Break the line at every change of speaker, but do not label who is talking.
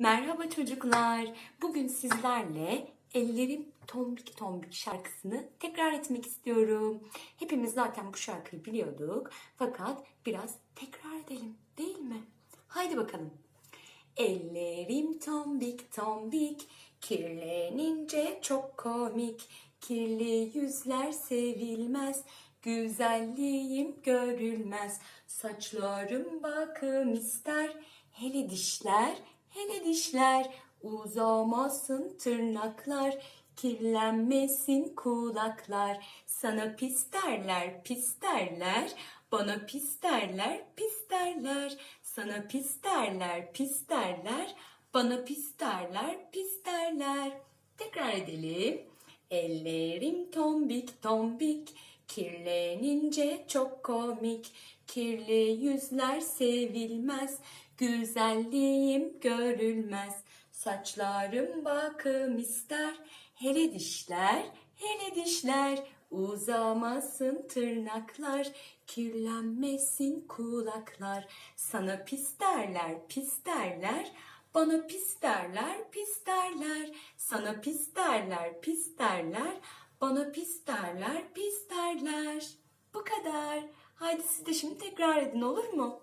Merhaba çocuklar. Bugün sizlerle Ellerim Tombik Tombik şarkısını tekrar etmek istiyorum. Hepimiz zaten bu şarkıyı biliyorduk. Fakat biraz tekrar edelim değil mi? Haydi bakalım. Ellerim tombik tombik, kirlenince çok komik. Kirli yüzler sevilmez, güzelliğim görülmez. Saçlarım bakım ister, hele dişler, hele dişler. Uzamasın tırnaklar, kirlenmesin kulaklar. Sana pis derler, pis derler. Bana pis derler, pis derler. Sana pis derler, pis derler. Bana pis derler, pis derler. Tekrar edelim. Ellerim tombik tombik, kirlenince çok komik. Kirli yüzler sevilmez, güzelliğim görülmez. Saçlarım bakım ister, hele dişler, hele dişler. Uzamasın tırnaklar, kirlenmesin kulaklar. Sana pis derler, pis derler. Bana pis derler, pis derler. Sana pis derler, pis derler. Bana pis derler, pis derler. Haydi siz de şimdi tekrar edin olur mu?